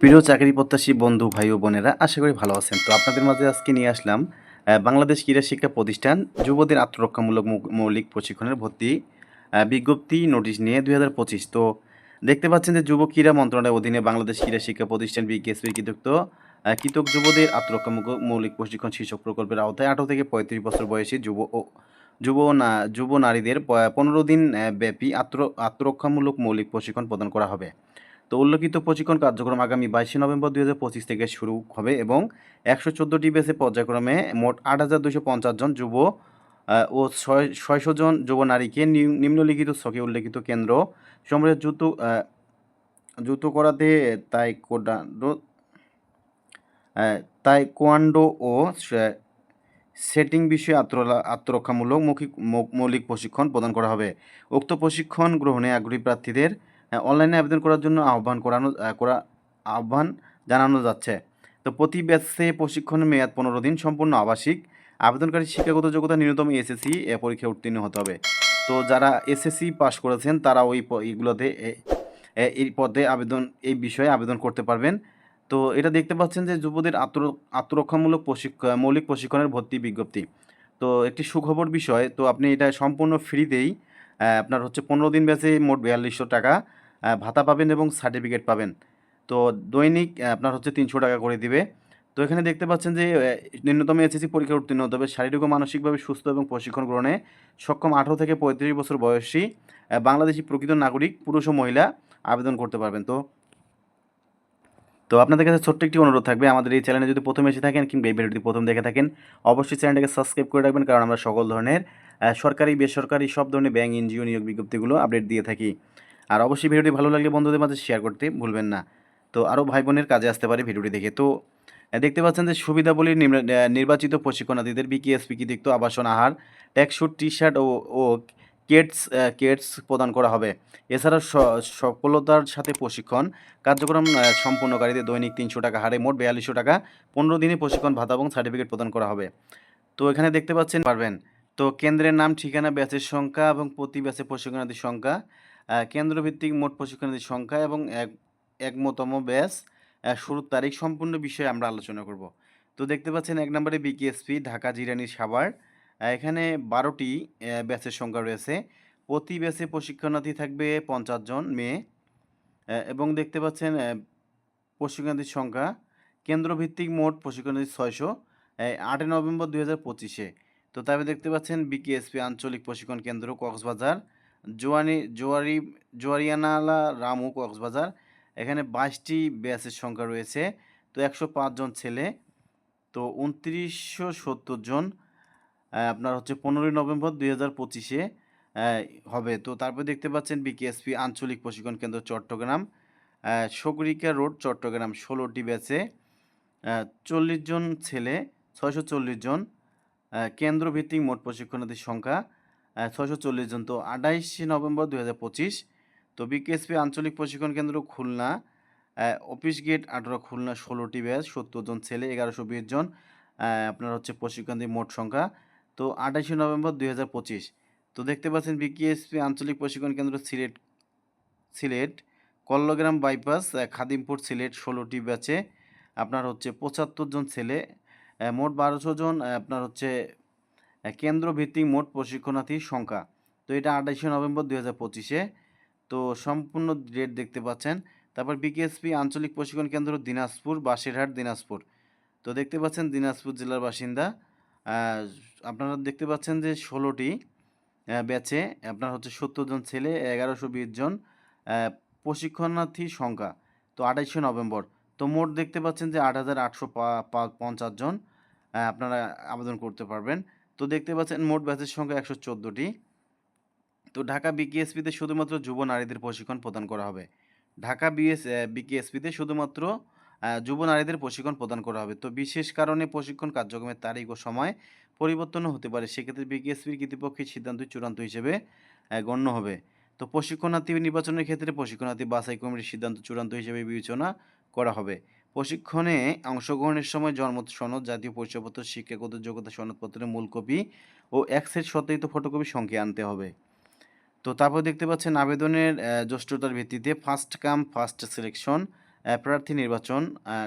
প্রিয় চাকরি প্রত্যাশী বন্ধু, ভাই ও বোনেরা, আশা করি ভালো আছেন। তো আপনাদের মাঝে আজকে নিয়ে আসলাম বাংলাদেশ ক্রীড়া শিক্ষা প্রতিষ্ঠান যুবদের আত্মরক্ষামূলক মৌলিক প্রশিক্ষণের ভর্তি বিজ্ঞপ্তি, নোটিশ নিয়ে দুই হাজার পঁচিশ। তো দেখতে পাচ্ছেন যে যুব ক্রীড়া মন্ত্রণালয়ের অধীনে বাংলাদেশ ক্রীড়া শিক্ষা প্রতিষ্ঠান বিকেএসপির কৃতজ্ঞ কৃতক যুবদের আত্মরক্ষামূলক মৌলিক প্রশিক্ষণ শীর্ষক প্রকল্পের আওতায় আঠারো থেকে পঁয়ত্রিশ বছর বয়সী যুব ও, যুব না, যুব নারীদের পনেরো দিন ব্যাপী আত্ম আত্মরক্ষামূলক মৌলিক প্রশিক্ষণ প্রদান করা হবে। তো উল্লেখিত প্রশিক্ষণ কার্যক্রম আগামী বাইশে নভেম্বর দুই হাজার পঁচিশ থেকে শুরু হবে এবং একশো চোদ্দোটি বেসে পর্যায়ক্রমে মোট আট হাজার দুশো পঞ্চাশ জন যুব ও ছয় ছয়শো জন যুব নারীকে নিম্নলিখিত ছকে উল্লেখিত কেন্দ্র। সমরে জুতো আহ, জুতো করাতে তাই কোডান্ডো তাই কোয়ান্ডো ও সেটিং বিষয়ে আত্ম আত্মরক্ষামূলক মৌখিক মৌলিক প্রশিক্ষণ প্রদান করা হবে। উক্ত প্রশিক্ষণ গ্রহণে আগ্রহী প্রার্থীদের অনলাইনে আবেদন করার জন্য আহ্বান করানো করা, আহ্বান জানানো যাচ্ছে। তো প্রতি ব্যাচে প্রশিক্ষণের মেয়াদ পনেরো দিন, সম্পূর্ণ আবাসিক। আবেদনকারী শিক্ষাগত যোগ্যতা ন্যূনতম এসএসসি এ পরীক্ষায় উত্তীর্ণ হতে হবে। তো যারা এসএসসি পাস করেছেন, তারা ওই এইগুলোতে এই পদে আবেদন, এই বিষয়ে আবেদন করতে পারবেন। তো এটা দেখতে পাচ্ছেন যে যুবদের আত্ম আত্মরক্ষামূলক প্রশিক্ষণ মৌলিক প্রশিক্ষণের ভর্তি বিজ্ঞপ্তি। তো একটি সুখবর বিষয়, তো আপনি এটা সম্পূর্ণ ফ্রিতেই আপনার হচ্ছে পনেরো দিন ব্যাচে মোট বিয়াল্লিশশো টাকা। ভাতা পাবেন এবং সার্টিফিকেট পাবেন। তো দৈনিক আপনার হচ্ছে তিনশো টাকা করে দিবে। তো এখানে দেখতে পাচ্ছেন যে ন্যূনতম এসএসসি পরীক্ষা উত্তীর্ণ হতে হবে। শারীরিক ও মানসিকভাবে সুস্থ এবং প্রশিক্ষণ গ্রহণে সক্ষম আঠারো থেকে পঁয়ত্রিশ বছর বয়সী বাংলাদেশি প্রকৃত নাগরিক, পুরুষ ও মহিলা আবেদন করতে পারবেন। তো তো আপনাদের কাছে ছোট্ট একটি অনুরোধ থাকবে। আমাদের এই চ্যানেলে যদি প্রথম এসে থাকেন কিংবা এই ভিডিওটি প্রথম দেখে থাকেন, অবশ্যই চ্যানেলটাকে সাবস্ক্রাইব করে রাখবেন। কারণ আমরা সকল ধরনের সরকারি, বেসরকারি সব ধরনের ব্যাংক, এনজিও নিয়োগ বিজ্ঞপ্তিগুলো আপডেট দিয়ে থাকি। আর অবশ্যই ভিডিওটি ভালো লাগলে বন্ধুদের মাঝে শেয়ার করতে ভুলবেন না। তো আরও ভাই বোনের কাজে আসতে পারে ভিডিওটি দেখে। তো দেখতে পাচ্ছেন যে সুবিধাবলী নির্বাচিত প্রশিক্ষণার্থীদের বিকেএসপি কৃতিক্ত আবাসন আহার ট্যাক্সুট টি শার্ট ও ও কেটস কেটস প্রদান করা হবে। এছাড়া সফলতার সাথে প্রশিক্ষণ, কার্যক্রম সম্পূর্ণকারীদের দৈনিক তিনশো টাকা হারে মোট বিয়াল্লিশশো টাকা, পনেরো দিনে প্রশিক্ষণ, ভাতা এবং সার্টিফিকেট প্রদান করা হবে। তো এখানে দেখতে পাচ্ছেন, পারবেন। তো কেন্দ্রের নাম, ঠিকানা, ব্যাচের সংখ্যা এবং প্রতি ব্যাচে প্রশিক্ষণার্থীর সংখ্যা কেন্দ্রভিত্তিক মোট প্রশিক্ষণার্থীর সংখ্যা এবং এক একমতম আহ, শুরুর তারিখ সম্পূর্ণ বিষয়ে আমরা আলোচনা করব। তো দেখতে পাচ্ছেন এক নম্বরে বিকেএসপি ঢাকা জিরানি সাভার। এখানে বারোটি ব্যাচের সংখ্যা রয়েছে। প্রতি ব্যাচে প্রশিক্ষণার্থী থাকবে পঞ্চাশ জন মেয়ে। এবং দেখতে পাচ্ছেন প্রশিক্ষণার্থীর সংখ্যা কেন্দ্রভিত্তিক মোট প্রশিক্ষণার্থী ছয়শো। আটই নভেম্বর দুই হাজার পঁচিশে। তো তবে দেখতে পাচ্ছেন বিকেএসপি আঞ্চলিক প্রশিক্ষণ কেন্দ্র কক্সবাজার। জোয়ানি জোয়ারি জোয়ারিয়ানালা রামু কক্সবাজার। এখানে বাইশটি ব্যাচের সংখ্যা রয়েছে। তো একশো জন ছেলে তো উনত্রিশশো সত্তর জন আপনার হচ্ছে পনেরোই নভেম্বর দুই হাজার পঁচিশে হবে। তো তারপরে দেখতে পাচ্ছেন বিকেএসপি আঞ্চলিক প্রশিক্ষণ কেন্দ্র চট্টগ্রাম। আহ, সগরিকা রোড চট্টগ্রাম ষোলোটি ব্যাচে চল্লিশ জন ছেলে ছয়শো চল্লিশ জন কেন্দ্রভিত্তিক মোট প্রশিক্ষণার্থীর সংখ্যা। ছয়শো চল্লিশ জন। তো আঠাইশে নভেম্বর দু পঁচিশ, তো বিকেএসপি আঞ্চলিক প্রশিক্ষণ কেন্দ্র খুলনা অফিস গেট আঠারো, খুলনা ষোলোটি ব্যাচ, সত্তর জন ছেলে, এগারোশো বিশ জন আপনার হচ্ছে প্রশিক্ষণার্থী মোট সংখ্যা। তো আঠাশে নভেম্বর দুই হাজার পঁচিশ, তো দেখতে পাচ্ছেন বিকেএসপি আঞ্চলিক প্রশিক্ষণ কেন্দ্র সিলেট সিলেট, কল্লগ্রাম বাইপাস খাদিমপুর সিলেট ষোলোটি ব্যাচে আপনার হচ্ছে পঁচাত্তর জন ছেলে মোট বারোশো জন আপনার হচ্ছে কেন্দ্রভিত্তিক মোট প্রশিক্ষণার্থীর সংখ্যা। তো এটা আঠাশে নভেম্বর দুই হাজার পঁচিশে। তো সম্পূর্ণ ডেট দেখতে পাচ্ছেন। তারপর বিকেএসপি আঞ্চলিক প্রশিক্ষণ কেন্দ্র দিনাজপুর বাসিরহাট দিনাজপুর। তো দেখতে পাচ্ছেন দিনাজপুর জেলার বাসিন্দা। আপনারা দেখতে পাচ্ছেন যে ষোলোটি ব্যাচে আপনার হচ্ছে সত্তর জন ছেলে, এগারোশো বিশ জন প্রশিক্ষণার্থী সংখ্যা। তো আঠাইশে নভেম্বর। তো মোট দেখতে পাচ্ছেন যে আট হাজার আটশো পঞ্চাশ জন আপনারা আবেদন করতে পারবেন। তো দেখতে পাচ্ছেন মোট ব্যাচের সংখ্যা একশো চোদ্দোটি। তো ঢাকা বিকেএসপিতে শুধুমাত্র যুব নারীদের প্রশিক্ষণ প্রদান করা হবে। ঢাকা বিএস বিকেএসপিতে শুধুমাত্র যুব নারীদের প্রশিক্ষণ প্রদান করা হবে। তো বিশেষ কারণে প্রশিক্ষণ কার্যক্রমের তারিখ ও সময় পরিবর্তনও হতে পারে। সেক্ষেত্রে বিকেএসপির কর্তৃপক্ষের সিদ্ধান্ত চূড়ান্ত হিসেবে গণ্য হবে। তো প্রশিক্ষণার্থী নির্বাচনের ক্ষেত্রে প্রশিক্ষণার্থী বাছাই কমিটির সিদ্ধান্ত চূড়ান্ত হিসেবে বিবেচনা করা হবে। প্রশিক্ষণে অংশগ্রহণের সময় জন্ম, সনদ, জাতীয় পরিচয়পত্র, শিক্ষাগত যোগ্যতা, সনদপত্রের মূল কপি ও এক সেট সত্যায়িত ফটোকপি সঙ্গে আনতে হবে। তো তারপর দেখতে পাচ্ছেন আবেদনের জ্যেষ্ঠতার ভিত্তিতে ফার্স্ট কাম ফার্স্ট সিলেকশন প্রার্থী নির্বাচন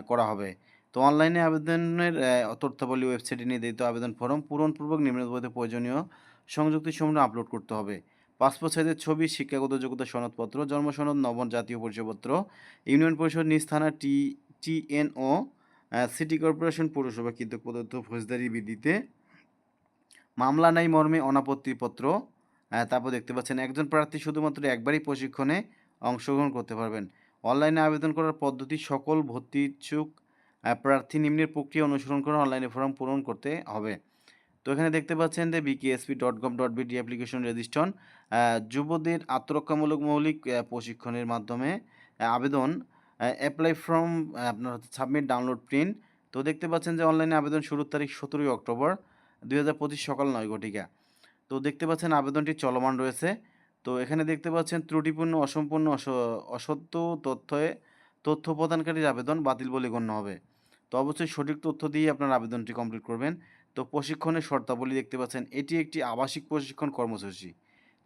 করা হবে। তো অনলাইনে আবেদনের তথ্যাবলী ওয়েবসাইটে নির্ধারিত আবেদন ফর্ম পূরণপূর্বক নিম্নলিখিত প্রয়োজনীয় সংযুক্তিসমূহ আপলোড করতে হবে। পাসপোর্ট সাইজের ছবি, শিক্ষাগত যোগ্যতা, সনদপত্র, জন্ম, সনদ জাতীয় পরিচয়পত্র, ইউনিয়ন পরিষদ নিজ থানা টি টিএনও সিটি কর্পোরেশন পৌরসভা কৃতক প্রদত্ত ফৌজদারি বিধিতে মামলা নাই, মর্মে অনাপত্তিপত্র তারপর দেখতে পাচ্ছেন একজন প্রার্থী শুধুমাত্র একবারই প্রশিক্ষণে অংশগ্রহণ করতে পারবেন। অনলাইনে আবেদন করার পদ্ধতি, সকল ভর্তি ইচ্ছুক প্রার্থী নিম্নের প্রক্রিয়া অনুসরণ করে অনলাইনে ফর্ম পূরণ করতে হবে। তো এখানে দেখতে পাচ্ছেন যে BKSP dot com dot BD application registration যুবদের আত্মরক্ষামূলক মৌলিক প্রশিক্ষণের মাধ্যমে আবেদন অ্যাপ্লাই ফ্রম আপনার হচ্ছে সাবমিট ডাউনলোড প্রিন্ট তো দেখতে পাচ্ছেন যে অনলাইনে আবেদন শুরুর তারিখ সতেরোই অক্টোবর, দুই হাজার পঁচিশ সকাল নয় ঘটিকা। তো দেখতে পাচ্ছেন আবেদনটি চলমান রয়েছে। তো এখানে দেখতে পাচ্ছেন ত্রুটিপূর্ণ, অসম্পূর্ণ, অস- অসত্য তথ্যে, তথ্য প্রদানকারীর আবেদন বাতিল বলে গণ্য হবে। তো অবশ্যই সঠিক তথ্য দিয়ে আপনার আবেদনটি কমপ্লিট করবেন। তো প্রশিক্ষণের শর্তাবলী দেখতে পাচ্ছেন, এটি একটি আবাসিক প্রশিক্ষণ কর্মসূচি।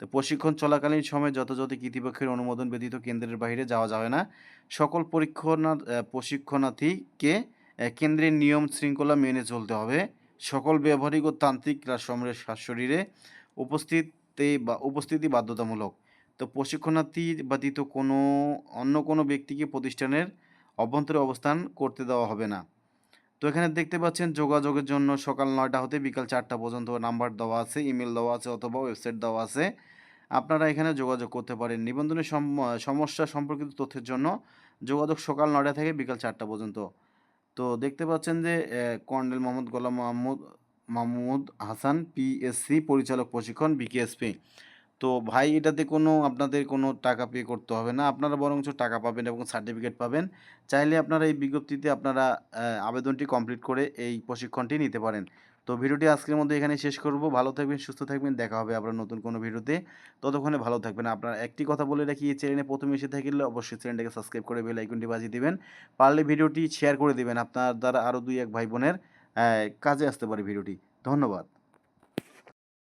তো প্রশিক্ষণ চলাকালীন সময়ে যথাযথ কর্তৃপক্ষের অনুমোদন ব্যতীত কেন্দ্রের বাইরে যাওয়া যাবে না। সকল পরীক্ষণা প্রশিক্ষণার্থীকে কেন্দ্রের নিয়ম শৃঙ্খলা মেনে চলতে হবে। সকল ব্যবহারিক ও তান্ত্রিক রাজসমরের শরীরে উপস্থিতি বা, উপস্থিতি বাধ্যতামূলক। তো প্রশিক্ষণার্থী ব্যতীত কোনো, অন্য কোনো ব্যক্তিকে প্রতিষ্ঠানের অভ্যন্তরে অবস্থান করতে দেওয়া হবে না। তো এখানে দেখতে পাচ্ছেন যোগাযোগের জন্য সকাল নয়টা হতে বিকাল চারটা পর্যন্ত নাম্বার দেওয়া আছে, ইমেল দেওয়া আছে অথবা ওয়েবসাইট দেওয়া আছে। আপনারা এখানে যোগাযোগ করতে পারেন। নিবন্ধনের সম- সমস্যা সম্পর্কিত তথ্যের জন্য যোগাযোগ সকাল নয়টা থেকে বিকাল চারটা পর্যন্ত। তো দেখতে পাচ্ছেন যে কর্নেল মোহাম্মদ গোলাম মাহমুদ মাহমুদ হাসান পিএসসি পরিচালক প্রশিক্ষণ বিকেএসপি তো ভাই এটাতে কোনো আপনাদের কোনো টাকা পে করতে হবে না। আপনারা বরঞ্চ টাকা পাবেন এবং সার্টিফিকেট পাবেন। চাইলে আপনারা এই বিজ্ঞপ্তিতে আপনারা আবেদনটি কমপ্লিট করে এই প্রশিক্ষণটি নিতে পারেন। তো ভিডিওটি আজকের মধ্যে এখানে শেষ করব। ভালো থাকবেন, সুস্থ থাকবেন। দেখা হবে আবার নতুন কোনো ভিডিওতে। ততক্ষণে ভালো থাকবেন। আপনারা একটি কথা বলে রাখি, এই চ্যানেলে প্রথমে এসে থাকলে অবশ্যই চ্যানেলটাকে সাবস্ক্রাইব করে বেল আইকনটি বাজিয়ে দেবেন। পারলে ভিডিওটি শেয়ার করে দেবেন। আপনার দ্বারা আরও দুই এক ভাই বোনের কাজে আসতে পারে ভিডিওটি। ধন্যবাদ।